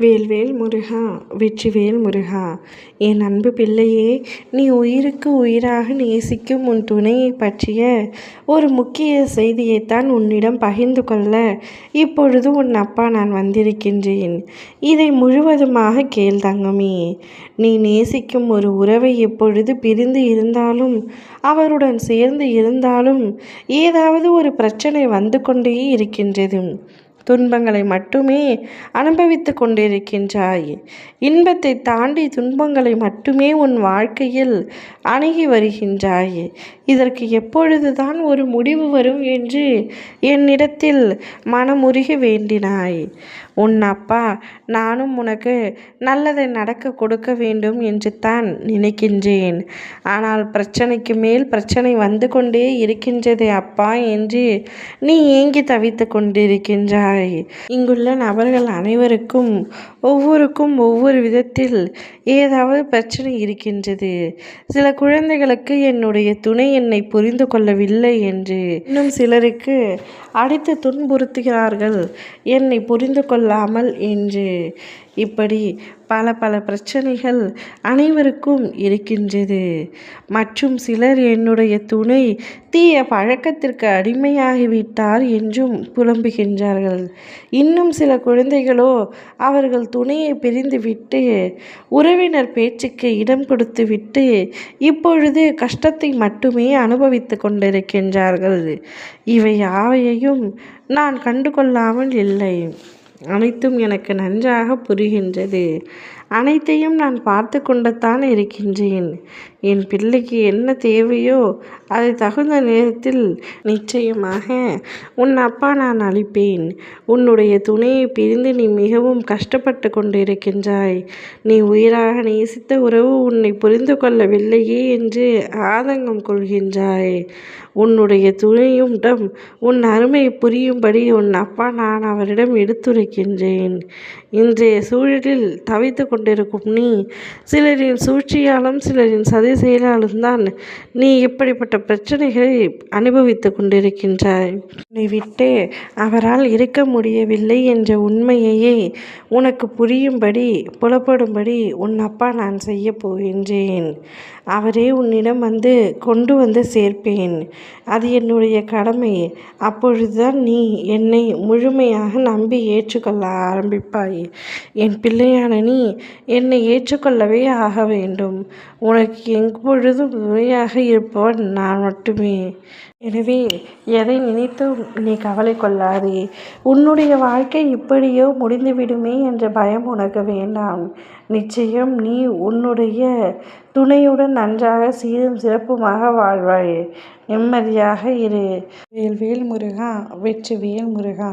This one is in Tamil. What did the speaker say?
வேல்வேல் முருகா வெற்றிவேல் முருகா என் அன்பு பிள்ளையே நீ உயிருக்கு உயிராக நேசிக்கும் உன் துணையை பற்றிய ஒரு முக்கிய செய்தியைத்தான் உன்னிடம் பகிர்ந்து கொள்ள இப்பொழுது உன் அப்பா நான் வந்திருக்கின்றேன். இதை முழுவதுமாக கேள் தங்கமே. நீ நேசிக்கும் ஒரு உறவை எப்பொழுது பிரிந்து இருந்தாலும் அவருடன் சேர்ந்து இருந்தாலும் ஏதாவது ஒரு பிரச்சனை வந்து கொண்டே இருக்கின்றது. துன்பங்களை மட்டுமே அனுபவித்து கொண்டிருக்கின்றாய். இன்பத்தை தாண்டி துன்பங்களை மட்டுமே உன் வாழ்க்கையில் அணுகி வருகின்றாய். இதற்கு எப்பொழுதுதான் ஒரு முடிவு வரும் என்று என்னிடத்தில் மனமுருகி வேண்டினாய். உன் அப்பா நானும் உனக்கு நல்லதை நடக்க கொடுக்க வேண்டும் என்று தான் நினைக்கின்றேன். ஆனால் பிரச்சனைக்கு மேல் பிரச்சனை வந்து கொண்டே இருக்கின்றதே அப்பா என்று நீ ஏங்கி தவித்து கொண்டிருக்கின்றாய். இங்குள்ள நபர்கள் அனைவருக்கும் ஒவ்வொருக்கும் ஒவ்வொரு விதத்தில் ஏதாவது பிரச்சனை இருக்கின்றது. சில குழந்தைகளுக்கு என்னுடைய துணை என்னை புரிந்து கொள்ளவில்லை என்று இன்னும் சிலருக்கு அடித்து துன்புறுத்துகிறார்கள். என்னை புரிந்து கொள்ளாமல் என்று இப்படி பல பல பிரச்சனைகள் அனைவருக்கும் இருக்கின்றது. மற்றும் சிலர் என்னுடைய துணை தீய பழக்கத்திற்கு அடிமையாகிவிட்டார் என்றும் புலம்புகின்றார்கள். இன்னும் சில குழந்தைகளோ அவர்கள் துணையை பிரிந்துவிட்டு உறவினர் பேச்சுக்கு இடம் கொடுத்துவிட்டு இப்பொழுது கஷ்டத்தை மட்டுமே அனுபவித்து கொண்டிருக்கின்றார்கள். இவை யாவையையும் நான் கண்டுகொள்ளாமல் இல்லை. அனைத்தும் எனக்கு நன்றாக புரிகின்றது. அனைத்தையும் நான் பார்த்து கொண்டுத்தான் இருக்கின்றேன். என் பிள்ளைக்கு என்ன தேவையோ அதை தகுந்த நேரத்தில் நிச்சயமாக உன் அப்பா நான் அளிப்பேன். உன்னுடைய துணையை பிரிந்து நீ மிகவும் கஷ்டப்பட்டு கொண்டிருக்கின்றாய். நீ உயிராக நேசித்த உறவு உன்னை புரிந்து கொள்ளவில்லையே என்று ஆதங்கம் கொள்கின்றாய். உன்னுடைய துணையும்டம் உன் அருமை புரியும்படி உன் அப்பா நான் அவரிடம் எடுத்துரைக்கின்றேன். இன்றைய சூழலில் தவித்து கொண்டிருக்கும். நீ சிலரின் சூழ்ச்சியாலும் சிலரின் சதி செயலாலும் தான் நீ இப்படிப்பட்ட பிரச்சனைகளை அனுபவித்து கொண்டிருக்கின்றாய். உன்னை விட்டு அவரால் இருக்க முடியவில்லை என்ற உண்மையையே உனக்கு புரியும்படி புலப்படும்படி உன் அப்பா நான் செய்ய போகின்றேன். அவரே உன்னிடம் வந்து கொண்டு வந்து சேர்ப்பேன். அது என்னுடைய கடமை. அப்பொழுதுதான் நீ என்னை முழுமையாக நம்பி ஏற்றுக்கொள்ள ஆரம்பிப்பாய். என் பிள்ளையான நீ என்னை ஏற்றுக்கொள்ளவே ஆக வேண்டும். உனக்கு எப்பொழுதும் துணையாக இருப்பவன் நான் மட்டுமே. எனவே எதை நினைத்தும் நீ கவலை கொள்ளாதே. உன்னுடைய வாழ்க்கை இப்படியோ முடிந்துவிடுமே என்ற பயம் உனக்கு வேண்டாம். நிச்சயம் நீ உன்னுடைய துணையுடன் நன்றாக சீரும் சிறப்புமாக வாழ்வாய். நிம்மதியாக இரு. வேல் வேல் முருகா வெற்றி வேல் முருகா.